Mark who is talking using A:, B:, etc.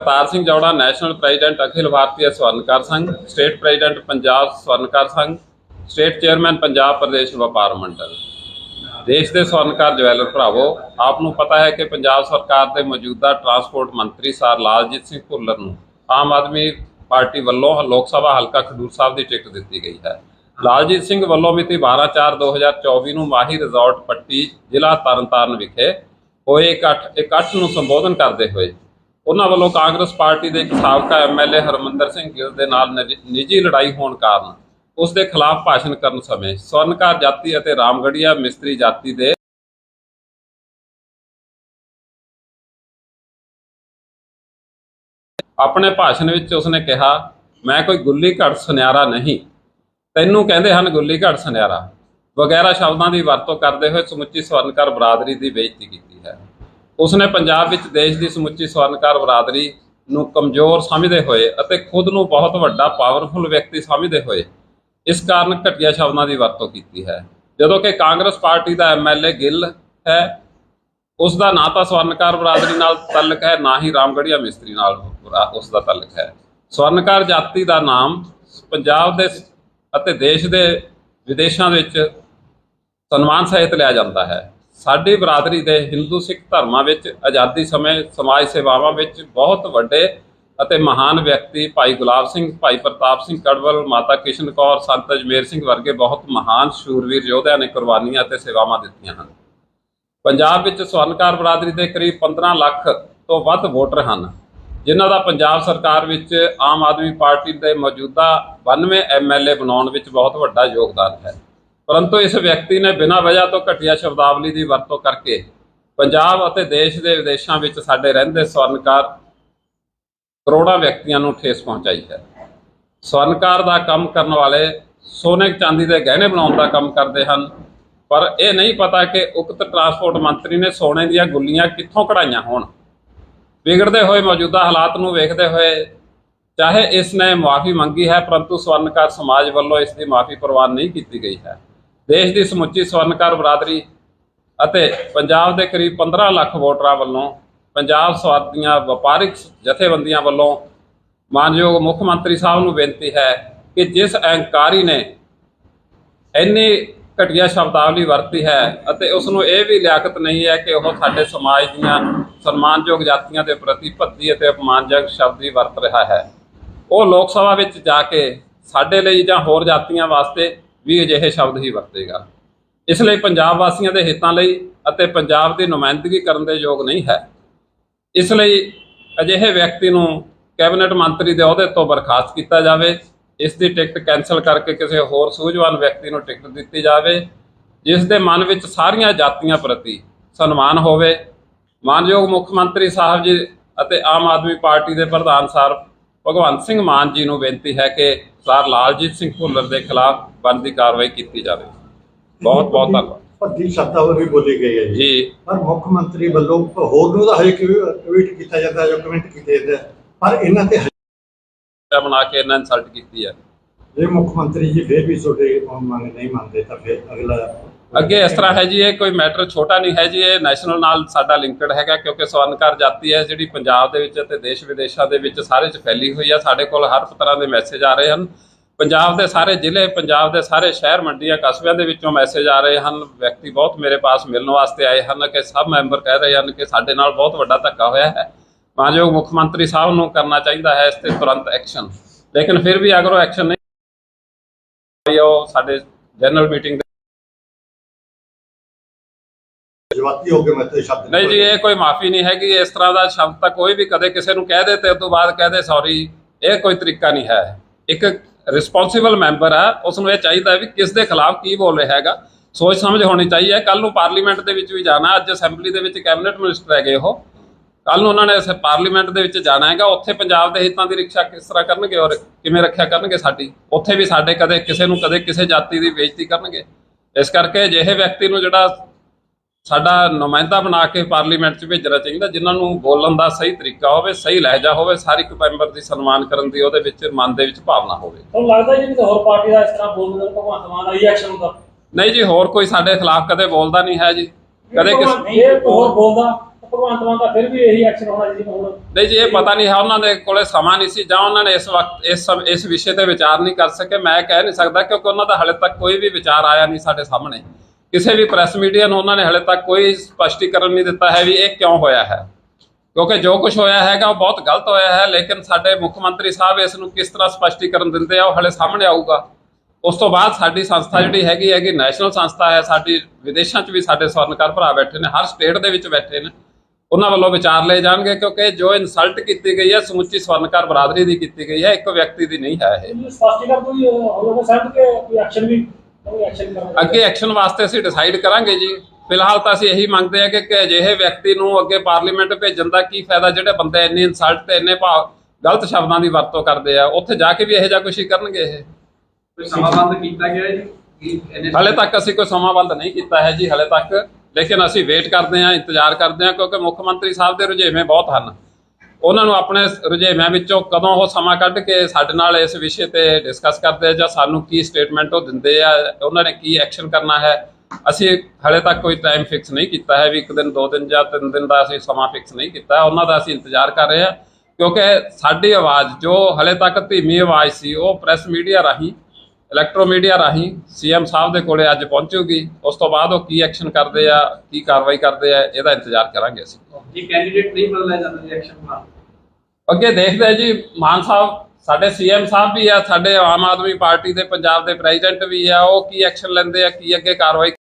A: Avtar Singh Jaura national president Akhil Bharatiya Swarnkar Sangh state president Punjab Swarnkar Sangh state chairman Punjab Pradesh Vyapar Mandal. ਦੇਸ਼ ਦੇ ਸਵਰਨਕਾਰ jeweller ਭਰਾਵੋ, ਆਪ ਨੂੰ ਪਤਾ ਹੈ ਕਿ ਪੰਜਾਬ ਸਰਕਾਰ ਦੇ ਮੌਜੂਦਾ ਟਰਾਂਸਪੋਰਟ ਮੰਤਰੀ ਸਰ ਲਾਲਜੀਤ ਸਿੰਘ ਭੁੱਲਰ ਨੂੰ ਆਮ ਆਦਮੀ ਪਾਰਟੀ ਵੱਲੋਂ ਲੋਕ ਸਭਾ ਹਲਕਾ ਖਡੂਰ ਸਾਹਿਬ ਦੀ ਟਿਕਟ ਦਿੱਤੀ ਗਈ ਹੈ। ਲਾਲਜੀਤ ਸਿੰਘ ਵੱਲੋਂ ਮਿਤੀ 12/4/2024 ਨੂੰ ਮਾਹੀ ਰਿਜ਼ੋਰਟ ਪੱਟੀ ਜ਼ਿਲ੍ਹਾ ਤਰਨਤਾਰਨ ਵਿਖੇ ਹੋਏ ਇਕੱਠ ਇਕੱਠ ਨੂੰ ਸੰਬੋਧਨ ਕਰਦੇ ਹੋਏ ਉਹਨਾਂ ਵੱਲੋਂ ਕਾਂਗਰਸ ਪਾਰਟੀ ਦੇ ਇੱਕ ਸਾਬਕਾ ਐਮਐਲਏ ਹਰਮੰਦਰ ਸਿੰਘ ਗਿੱਲ ਦੇ ਨਾਲ ਨਿੱਜੀ ਲੜਾਈ ਹੋਣ ਕਾਰਨ ਉਸ ਦੇ ਖਿਲਾਫ ਭਾਸ਼ਣ ਕਰਨ ਸਮੇਂ ਸਵਰਨਕਾਰ ਜਾਤੀ ਅਤੇ ਰਾਮਗੜੀਆ ਮਿਸਤਰੀ ਜਾਤੀ ਦੇ ਆਪਣੇ ਭਾਸ਼ਣ ਵਿੱਚ ਉਸਨੇ ਕਿਹਾ, ਮੈਂ ਕੋਈ ਗੁੱਲੀ ਘੜ ਸੁਨਿਆਰਾ ਨਹੀਂ। ਤੈਨੂੰ ਕਹਿੰਦੇ ਹਨ ਗੁੱਲੀ ਘੜ ਸੁਨਿਆਰਾ। ਵਗੈਰਾ ਸ਼ਬਦਾਂ ਦੀ ਵਰਤੋਂ ਕਰਦੇ ਹੋਏ ਸਮੁੱਚੀ ਸਵਰਨਕਾਰ ਬਰਾਦਰੀ ਦੀ ਬੇਇੱਜ਼ਤੀ ਕੀਤੀ ਹੈ। ਉਸਨੇ ਪੰਜਾਬ ਵਿੱਚ ਦੇਸ਼ ਦੀ ਸਮੁੱਚੀ ਸਵਰਨਕਾਰ ਬਰਾਦਰੀ ਨੂੰ ਕਮਜ਼ੋਰ ਸਮਝਦੇ ਹੋਏ ਅਤੇ ਖੁਦ ਨੂੰ ਬਹੁਤ ਵੱਡਾ ਪਾਵਰਫੁਲ ਵਿਅਕਤੀ ਸਮਝਦੇ ਹੋਏ ਇਸ ਕਾਰਨ ਘਟੀਆ ਸ਼ਬਦਾਂ ਦੀ ਵਰਤੋਂ ਕੀਤੀ ਹੈ। ਜਦੋਂ ਕਿ ਕਾਂਗਰਸ ਪਾਰਟੀ ਦਾ ਐਮਐਲਏ ਗਿੱਲ ਹੈ ਉਸ ਦਾ ਨਾ ਤਾਂ ਸਵਰਨਕਾਰ ਬਰਾਦਰੀ ਨਾਲ ਤਾਲੁਕ ਹੈ, ਨਾ ਹੀ ਰਾਮਗੜੀਆ ਮਿਸਤਰੀ ਨਾਲ ਬਰਾ- ਉਸ ਦਾ ਤਾਲੁਕ ਹੈ। ਸਵਰਨਕਾਰ ਜਾਤੀ ਦਾ ਨਾਮ ਪੰਜਾਬ ਦੇ ਅਤੇ ਦੇਸ਼ ਦੇ ਵਿਦੇਸ਼ਾਂ ਵਿੱਚ ਸਨਮਾਨ ਸਹਿਤ ਲਿਆ ਜਾਂਦਾ ਹੈ। ਸਾਡੀ ਬਰਾਦਰੀ ਦੇ ਹਿੰਦੂ ਸਿੱਖ ਧਰਮਾਂ ਵਿੱਚ, ਆਜ਼ਾਦੀ ਸਮੇਂ ਸਮਾਜ ਸੇਵਾਵਾਂ ਵਿੱਚ ਬਹੁਤ ਵੱਡੇ ਅਤੇ ਮਹਾਨ ਵਿਅਕਤੀ ਭਾਈ ਗੁਲਾਬ ਸਿੰਘ, ਭਾਈ ਪ੍ਰਤਾਪ ਸਿੰਘ ਕੜਵਲ, ਮਾਤਾ ਕਿਸ਼ਨ ਕੌਰ, ਸੰਤ ਅਜਮੇਰ ਸਿੰਘ ਵਰਗੇ ਬਹੁਤ ਮਹਾਨ ਸ਼ੂਰਵੀਰ ਯੋਧਿਆਂ ਨੇ ਕੁਰਬਾਨੀਆਂ ਅਤੇ ਸੇਵਾਵਾਂ ਦਿੱਤੀਆਂ ਹਨ। ਪੰਜਾਬ ਵਿੱਚ ਸਵਰਨਕਾਰ ਬਰਾਦਰੀ ਦੇ ਕਰੀਬ 15 ਲੱਖ ਤੋਂ ਵੱਧ ਵੋਟਰ ਹਨ, ਜਿਨ੍ਹਾਂ ਦਾ ਪੰਜਾਬ ਸਰਕਾਰ ਵਿੱਚ ਆਮ ਆਦਮੀ ਪਾਰਟੀ ਦੇ ਮੌਜੂਦਾ 92 ਐਮਐਲਏ ਬਣਾਉਣ ਵਿੱਚ ਬਹੁਤ ਵੱਡਾ ਯੋਗਦਾਨ ਹੈ। ਪਰੰਤੂ ਇਸ ਵਿਅਕਤੀ ਨੇ ਬਿਨਾਂ ਵਜ੍ਹਾ ਤੋਂ ਘਟੀਆ ਸ਼ਬਦਾਵਲੀ ਦੀ ਵਰਤੋਂ ਕਰਕੇ ਪੰਜਾਬ ਅਤੇ ਦੇਸ਼ ਦੇ ਵਿਦੇਸ਼ਾਂ ਵਿੱਚ ਸਾਡੇ ਰਹਿੰਦੇ ਸਵਰਨਕਾਰ ਕਰੋੜਾਂ ਵਿਅਕਤੀਆਂ ਨੂੰ ਠੇਸ ਪਹੁੰਚਾਈ ਹੈ। ਸਵਰਨਕਾਰ ਦਾ ਕੰਮ ਕਰਨ ਵਾਲੇ ਸੋਨੇ ਚਾਂਦੀ ਦੇ ਗਹਿਣੇ ਬਣਾਉਣ ਦਾ ਕੰਮ ਕਰਦੇ ਹਨ, ਪਰ ਇਹ ਨਹੀਂ ਪਤਾ ਕਿ ਉਕਤ ਟਰਾਂਸਪੋਰਟ ਮੰਤਰੀ ਨੇ ਸੋਨੇ ਦੀਆਂ ਗੁੱਲੀਆਂ ਕਿੱਥੋਂ ਕਢਾਈਆਂ ਹੋਣ। ਵਿਗੜਦੇ ਹੋਏ ਮੌਜੂਦਾ ਹਾਲਾਤ ਨੂੰ ਵੇਖਦੇ ਹੋਏ ਚਾਹੇ ਇਸ ਨੇ ਮਾਫੀ ਮੰਗੀ ਹੈ, ਪਰੰਤੂ ਸਵਰਨਕਾਰ ਸਮਾਜ ਵੱਲੋਂ ਇਸ ਦੀ ਮਾਫੀ ਪ੍ਰਵਾਨ ਨਹੀਂ ਕੀਤੀ ਗਈ ਹੈ। ਦੇਸ਼ ਦੀ ਸਮੁੱਚੀ ਸਵਰਨਕਾਰ ਬਰਾਦਰੀ ਅਤੇ ਪੰਜਾਬ ਦੇ ਕਰੀਬ 15 ਲੱਖ ਵੋਟਰਾਂ ਵੱਲੋਂ ਪੰਜਾਬ ਸਵਾਦ ਦੀਆਂ ਵਪਾਰਿਕ ਜਥੇਬੰਦੀਆਂ ਵੱਲੋਂ ਮਾਨਯੋਗ ਮੁੱਖ ਮੰਤਰੀ ਸਾਹਿਬ ਨੂੰ ਬੇਨਤੀ ਹੈ ਕਿ ਜਿਸ ਅਹੰਕਾਰੀ ਨੇ ਇੰਨੀ ਘਟੀਆ ਸ਼ਬਦਾਵਲੀ ਵਰਤੀ ਹੈ ਅਤੇ ਉਸ ਨੂੰ ਇਹ ਵੀ ਲਿਆਕਤ ਨਹੀਂ ਹੈ ਕਿ ਉਹ ਸਾਡੇ ਸਮਾਜ ਦੀਆਂ ਸਨਮਾਨਯੋਗ ਜਾਤੀਆਂ ਦੇ ਪ੍ਰਤੀ ਭੱਦੀ ਅਤੇ ਅਪਮਾਨਜਨਕ ਸ਼ਬਦ ਹੀ ਵਰਤ ਰਿਹਾ ਹੈ। ਉਹ ਲੋਕ ਸਭਾ ਵਿੱਚ ਜਾ ਕੇ ਸਾਡੇ ਲਈ ਜਾਂ ਹੋਰ ਜਾਤੀਆਂ ਵਾਸਤੇ ਵੀ ਅਜਿਹੇ ਸ਼ਬਦ ਹੀ ਵਰਤੇਗਾ। ਇਸ ਲਈ ਪੰਜਾਬ ਵਾਸੀਆਂ ਦੇ ਹਿੱਤਾਂ ਲਈ ਅਤੇ ਪੰਜਾਬ ਦੀ ਨੁਮਾਇੰਦਗੀ ਕਰਨ ਦੇ ਯੋਗ ਨਹੀਂ ਹੈ। ਇਸ ਲਈ ਅਜਿਹੇ ਵਿਅਕਤੀ ਨੂੰ ਕੈਬਨਿਟ ਮੰਤਰੀ ਦੇ ਅਹੁਦੇ ਤੋਂ ਬਰਖਾਸਤ ਕੀਤਾ ਜਾਵੇ। ਇਸ ਦੀ ਟਿਕਟ ਕੈਨਸਲ ਕਰਕੇ ਕਿਸੇ ਹੋਰ ਸੂਝਵਾਨ ਵਿਅਕਤੀ ਨੂੰ ਟਿਕਟ ਦਿੱਤੀ ਜਾਵੇ, ਜਿਸ ਦੇ ਮਨ ਵਿੱਚ ਸਾਰੀਆਂ ਜਾਤੀਆਂ ਪ੍ਰਤੀ ਸਨਮਾਨ ਹੋਵੇ। ਮਾਨਯੋਗ ਮੁੱਖ ਮੰਤਰੀ ਸਾਹਿਬ ਜੀ ਅਤੇ ਆਮ ਆਦਮੀ ਪਾਰਟੀ ਦੇ ਪ੍ਰਧਾਨ ਸਾਹਿਬ ਭਗਵੰਤ ਸਿੰਘ ਮਾਨ ਜੀ ਨੂੰ ਬੇਨਤੀ ਹੈ ਕਿ ਸਰ ਲਾਲਜੀਤ ਸਿੰਘ ਭੁੱਲਰ ਦੇ ਖਿਲਾਫ ਬਣਦੀ ਕਾਰਵਾਈ ਕੀਤੀ ਜਾਵੇ। ਬਹੁਤ ਬਹੁਤ ਧੰਨਵਾਦ।
B: ਭੱਦੀ ਸ਼ਬਦਾਵਲੀ ਵੀ ਬੋਲੀ ਗਈ ਹੈ ਜੀ। ਪਰ ਮੁੱਖ ਮੰਤਰੀ ਵੱਲੋਂ ਹੋਰ ਨੂੰ ਤਾਂ ਹਜੇ ਟਵੀਟ ਕੀਤਾ ਜਾਂਦਾ ਜਾਂ ਕਮੈਂਟ ਕੀਤੇ ਜਾਂਦੇ। ਪਰ ਇਹਨਾਂ ਤੇ
A: ਬਣਾ ਕੇ ਇਹਨਾਂ ਇਨਸਲਟ ਕੀਤੀ ਹੈ।
B: ਜੇ ਮੁੱਖ ਮੰਤਰੀ ਜੀ ਫੇਰ ਵੀ ਤੁਹਾਡੇ ਮੰਗ ਨਹੀਂ ਮੰਨਦੇ ਤਾਂ ਫਿਰ ਅਗਲਾ
A: ਅੱਗੇ ਇਸ ਤਰ੍ਹਾਂ ਹੈ ਜੀ, ਇਹ ਕੋਈ ਮੈਟਰ ਛੋਟਾ ਨਹੀਂ ਹੈ ਜੀ, ਇਹ ਨੈਸ਼ਨਲ ਨਾਲ ਸਾਡਾ ਲਿੰਕਡ ਹੈਗਾ ਕਿਉਂਕਿ ਸਵਰਨਕਾਰ ਜਾਤੀ ਹੈ, ਜਿਹੜੀ ਪੰਜਾਬ ਦੇ ਵਿੱਚ ਅਤੇ ਦੇਸ਼ ਵਿਦੇਸ਼ਾਂ ਦੇ ਵਿੱਚ ਸਾਰੇ 'ਚ ਫੈਲੀ ਹੋਈ ਹੈ ਸਾਡੇ ਕੋਲ ਹਰ ਤਰ੍ਹਾਂ ਦੇ ਮੈਸੇਜ ਆ ਰਹੇ ਹਨ। ਪੰਜਾਬ ਦੇ ਸਾਰੇ ਜ਼ਿਲ੍ਹੇ, ਪੰਜਾਬ ਦੇ ਸਾਰੇ ਸ਼ਹਿਰ, ਮੰਡੀਆਂ, ਕਸਬਿਆਂ ਦੇ ਵਿੱਚੋਂ ਮੈਸੇਜ ਆ ਰਹੇ ਹਨ। ਵਿਅਕਤੀ ਬਹੁਤ ਮੇਰੇ ਪਾਸ ਮਿਲਣ ਵਾਸਤੇ ਆਏ ਹਨ ਕਿ ਸਭ ਮੈਂਬਰ ਕਹਿ ਰਹੇ ਹਨ ਕਿ ਸਾਡੇ ਨਾਲ ਬਹੁਤ ਵੱਡਾ ਧੱਕਾ ਹੋਇਆ ਹੈ। ਮਾਨਯੋਗ ਮੁੱਖ ਮੰਤਰੀ ਸਾਹਿਬ ਨੂੰ ਕਰਨਾ ਚਾਹੀਦਾ ਹੈ ਇਸ ਤੇ ਤੁਰੰਤ ਐਕਸ਼ਨ ਲੇਕਿਨ ਫਿਰ ਵੀ ਅਗਰ ਉਹ ਐਕਸ਼ਨ ਨਹੀਂ, ਉਹ ਸਾਡੇ ਜਨਰਲ ਮੀਟਿੰਗ
B: ਜਵਾਤੀ ਹੋ ਕੇ ਮੈਂ ਤੇ ਸ਼ਬਦ
A: ਨਹੀਂ ਜੀ, ਇਹ ਕੋਈ ਮਾਫੀ ਨਹੀਂ ਹੈਗੀ। ਇਸ ਤਰ੍ਹਾਂ ਦਾ ਸ਼ਬਦ ਤਾਂ ਕੋਈ ਵੀ ਕਦੇ ਕਿਸੇ ਨੂੰ ਕਹਿ ਦੇ ਤੇ ਉਸ ਤੋਂ ਬਾਅਦ ਕਹਿ ਦੇ ਸੌਰੀ ਇਹ ਕੋਈ ਤਰੀਕਾ ਨਹੀਂ ਹੈ। ਇੱਕ ਰਿਸਪੌਂਸਿਬਲ ਮੈਂਬਰ ਹੈ ਉਸ ਨੂੰ ਇਹ ਚਾਹੀਦਾ ਵੀ ਕਿਸ ਦੇ ਖਿਲਾਫ ਕੀ ਬੋਲ ਰਿਹਾ ਹੈਗਾ। ਸੋਚ ਸਮਝ ਹੋਣੀ ਚਾਹੀਏ। ਕੱਲ ਨੂੰ ਪਾਰਲੀਮੈਂਟ ਦੇ ਵਿੱਚ ਵੀ ਜਾਣਾ। ਅੱਜ ਅਸੈਂਬਲੀ ਦੇ ਵਿੱਚ ਕੈਬਨਿਟ ਮਿਨਿਸਟਰ ਹੈਗੇ ਉਹ। ਕੱਲ ਨੂੰ ਉਹਨਾਂ ਨੇ ਪਾਰਲੀਮੈਂਟ ਦੇ ਵਿੱਚ ਜਾਣਾ ਹੈਗਾ। ਉੱਥੇ ਪੰਜਾਬ ਦੇ ਹਿੱਤਾਂ ਦੀ ਰੱਖਿਆ ਕਿਸ ਤਰ੍ਹਾਂ ਕਰਨਗੇ ਔਰ ਕਿਵੇਂ ਰੱਖਿਆ ਕਰਨਗੇ ਸਾਡੀ? ਉੱਥੇ ਵੀ ਸਾਡੇ ਕਦੇ ਕਿਸੇ ਨੂੰ ਕਦੇ ਕਿਸੇ ਜਾਤੀ ਦੀ ਬੇਇੱਜ਼ਤੀ ਕਰਨਗੇ। ਇਸ ਕਰਕੇ ਅਜਿਹੇ ਵਿਅਕਤੀ ਨੂੰ ਜਿਹੜਾ ਸਾਡਾ ਨੁਮਾਇੰਦਾ ਬਣਾ ਕੇ ਪਾਰਲੀਮੈਂਟ 'ਚ ਭੇਜਣਾ ਚਾਹੀਦਾ ਜਿਨ੍ਹਾਂ ਨੂੰ ਬੋਲਣ ਦਾ ਸਹੀ ਤਰੀਕਾ ਹੋਵੇ ਸਹੀ ਲਹਿਜਾ ਹੋਵੇ ਹਰ ਇੱਕ ਮੈਂਬਰ ਦੀ ਸਨਮਾਨ ਕਰਨ ਦੀ ਉਹਦੇ ਵਿੱਚ ਮਨ ਦੇ ਵਿੱਚ ਭਾਵਨਾ ਹੋਵੇ।
C: ਤੁਹਾਨੂੰ ਲੱਗਦਾ ਜੀ ਕਿ ਹੋਰ ਪਾਰਟੀ ਦਾ ਇਸ ਤਰ੍ਹਾਂ ਬੋਲਣ ਦਾ ਭਗਵੰਤ ਮਾਨ ਦਾ ਰਿਐਕਸ਼ਨ ਹੁੰਦਾ।
A: ਨਹੀਂ ਜੀ ਹੋਰ ਕੋਈ ਸਾਡੇ ਖਿਲਾਫ ਕਦੇ ਬੋਲਦਾ ਨਹੀਂ ਹੈ ਜੀ। ਕਦੇ ਕਿਸ
C: ਹੋਰ ਬੋਲਦਾ ਭਗਵੰਤ ਮਾਨ ਦਾ ਫਿਰ ਵੀ ਇਹੀ ਐਕਸ਼ਨ ਹੋਣਾ ਜੀ ਹੁਣ।
A: ਨਹੀਂ ਜੀ ਇਹ ਪਤਾ ਨਹੀਂ ਹੈ ਉਹਨਾਂ ਦੇ ਕੋਲੇ ਸਮਾਂ ਨਹੀਂ ਸੀ ਜਾਂ ਉਹਨਾਂ ਨੇ ਇਸ ਵਕਤ ਇਸ ਇਸ ਵਿਸ਼ੇ ਤੇ ਵਿਚਾਰ ਨਹੀਂ ਕਰ ਸਕੇ। ਮੈਂ ਕਹਿ ਨਹੀਂ ਸਕਦਾ ਕਿਉਂਕਿ ਉਹਨਾਂ ਦਾ ਹਲੇ ਤੱਕ ਕੋਈ ਵੀ ਵਿਚਾਰ ਆਇਆ ਨਹੀਂ ਸਾਡੇ ਸਾਹਮਣੇ। ਕਿਸੇ ਵੀ ਪ੍ਰੈਸ ਮੀਡੀਆ ਨੂੰ ਉਹਨਾਂ ਨੇ ਹਲੇ ਤੱਕ ਕੋਈ ਸਪਸ਼ਟੀਕਰਨ ਨਹੀਂ ਦਿੱਤਾ ਹੈ ਵੀ ਇਹ ਕਿਉਂ ਹੋਇਆ ਹੈ। ਕਿਉਂਕਿ ਜੋ ਕੁਝ ਹੋਇਆ ਹੈਗਾ, ਉਹ ਬਹੁਤ ਗਲਤ ਹੋਇਆ ਹੈ, ਲੇਕਿਨ ਸਾਡੇ ਮੁੱਖ ਮੰਤਰੀ ਸਾਹਿਬ ਇਸ ਨੂੰ ਕਿਸ ਤਰ੍ਹਾਂ ਸਪਸ਼ਟੀਕਰਨ ਦਿੰਦੇ ਆ, ਉਹ ਹਲੇ ਸਾਹਮਣੇ ਆਊਗਾ। ਉਸ ਤੋਂ ਬਾਅਦ ਸਾਡੀ ਸੰਸਥਾ ਜਿਹੜੀ ਹੈਗੀ ਹੈਗੀ ਨੈਸ਼ਨਲ ਸੰਸਥਾ ਹੈ, ਸਾਡੀ ਵਿਦੇਸ਼ਾਂ 'ਚ ਵੀ ਸਾਡੇ ਸਵਰਨਕਾਰ ਭਰਾ ਬੈਠੇ ਨੇ, ਹਰ ਸਟੇਟ ਦੇ ਵਿੱਚ ਬੈਠੇ ਨੇ। ਉਹਨਾਂ ਵੱਲੋਂ ਵਿਚਾਰ ਲਏ ਜਾਣਗੇ, ਕਿਉਂਕਿ ਜੋ ਇਨਸਲਟ ਕੀਤੀ ਗਈ ਹੈ, ਸਮੁੱਚੀ ਸਵਰਨਕਾਰ ਬਰਾਦਰੀ ਦੀ ਕੀਤੀ ਗਈ ਹੈ, ਇੱਕ ਵਿਅਕਤੀ ਦੀ ਨਹੀਂ ਹੈ ਇਹ।
C: ਸਪਸ਼ਟੀਕਰਨ ਕੋਈ ਹਮ ਲੋਗੋਂ ਕਿ ਕੋਈ ਐਕਸ਼ਨ ਵੀ
A: ਅੱਗੇ ਐਕਸ਼ਨ ਵਾਸਤੇ ਅਸੀਂ ਡਿਸਾਈਡ ਕਰਾਂਗੇ ਜੀ। ਫਿਲਹਾਲ ਤਾਂ ਅਸੀਂ ਇਹੀ ਮੰਗਦੇ ਹਾਂ ਕਿ ਕਿ ਅਜਿਹੇ ਵਿਅਕਤੀ ਨੂੰ ਅੱਗੇ ਪਾਰਲੀਮੈਂਟ ਭੇਜਣ ਦਾ ਕੀ ਫਾਇਦਾ? ਜਿਹੜੇ ਬੰਦੇ ਇੰਨੀ ਇਨਸਲਟ ਤੇ ਇੰਨੇ ਭਾਵ ਗਲਤ ਸ਼ਬਦਾਂ ਦੀ ਵਰਤੋਂ ਕਰਦੇ ਆ ਉੱਥੇ ਜਾ ਕੇ ਵੀ ਇਹੋ ਜਿਹਾ ਕੁਛ ਹੀ ਕਰਨਗੇ ਇਹ।
D: ਕੋਈ ਸਮਾਂ ਬੰਦ ਕੀਤਾ ਗਿਆ ਹੈ ਜੀ? ਕੀ NSA
A: ਹਲੇ ਤੱਕ ਅਸੀਂ ਕੋਈ ਸਮਾਬੰਦ ਨਹੀਂ ਕੀਤਾ ਹੈ ਜੀ ਹਲੇ ਤੱਕ। ਲੇਕਿਨ ਅਸੀਂ ਵੇਟ ਕਰਦੇ ਹਾਂ ਇੰਤਜ਼ਾਰ ਕਰਦੇ ਹਾਂ ਕਿਉਂਕਿ ਮੁੱਖ ਮੰਤਰੀ ਸਾਹਿਬ ਦੇ ਰੁਝੇਵੇਂ ਬਹੁਤ ਹਨ। ਉਹਨਾਂ ਨੂੰ ਆਪਣੇ ਰੁਝੇਵਿਆਂ ਵਿੱਚੋਂ ਕਦੋਂ ਉਹ ਸਮਾਂ ਕੱਢ ਕੇ ਸਾਡੇ ਨਾਲ ਇਸ ਵਿਸ਼ੇ ਤੇ ਡਿਸਕਸ ਕਰਦੇ ਆ ਜਾਂ ਸਾਨੂੰ ਕੀ ਸਟੇਟਮੈਂਟ ਉਹ ਦਿੰਦੇ ਆ, ਉਹਨਾਂ ਨੇ ਕੀ ਐਕਸ਼ਨ ਕਰਨਾ ਹੈ, ਅਸੀਂ ਹਲੇ ਤੱਕ ਕੋਈ ਟਾਈਮ ਫਿਕਸ ਨਹੀਂ ਕੀਤਾ ਹੈ ਵੀ ਇੱਕ ਦਿਨ, ਦੋ ਦਿਨ ਜਾਂ ਤਿੰਨ ਦਿਨ ਦਾ ਅਸੀਂ ਸਮਾਂ ਫਿਕਸ ਨਹੀਂ ਕੀਤਾ, ਉਹਨਾਂ ਦਾ ਅਸੀਂ ਇੰਤਜ਼ਾਰ ਕਰ ਰਹੇ ਹਾਂ ਕਿਉਂਕਿ ਸਾਡੀ ਆਵਾਜ਼, ਜੋ ਹਲੇ ਤੱਕ ਧੀਮੀ ਆਵਾਜ਼ ਸੀ, ਉਹ ਪ੍ਰੈਸ ਮੀਡੀਆ ਰਾਹੀਂ ਇਲੈਕਟ੍ਰੋ ਮੀਡੀਆ ਰਾਹੀਂ ਸੀਐਮ ਸਾਹਿਬ ਦੇ ਕੋਲੇ ਅੱਜ ਪਹੁੰਚੂਗੀ। ਉਸ ਤੋਂ ਬਾਅਦ ਉਹ ਕੀ ਐਕਸ਼ਨ ਕਰਦੇ ਆ ਕੀ ਕਾਰਵਾਈ ਕਰਦੇ ਆ ਇਹਦਾ ਇੰਤਜ਼ਾਰ ਕਰਾਂਗੇ ਅਸੀਂ।
D: ਜੇ ਕੈਂਡੀਡੇਟ ਨਹੀਂ ਬਦਲਿਆ ਜਾਂਦਾ ਜੀ ਐਕਸ਼ਨ ਨਾਲ?
A: ਅੱਗੇ ਦੇਖਦੇ ਆ ਜੀ ਮਾਨ ਸਾਹਿਬ ਸਾਡੇ ਸੀਐਮ ਸਾਹਿਬ ਵੀ ਆ ਸਾਡੇ ਆਮ ਆਦਮੀ ਪਾਰਟੀ ਦੇ ਪੰਜਾਬ ਦੇ ਪ੍ਰੈਜ਼ੀਡੈਂਟ ਵੀ ਆ ਉਹ ਕੀ ਐਕਸ਼ਨ ਲੈਂਦੇ ਆ ਕੀ ਅੱਗੇ ਕਾਰਵਾਈ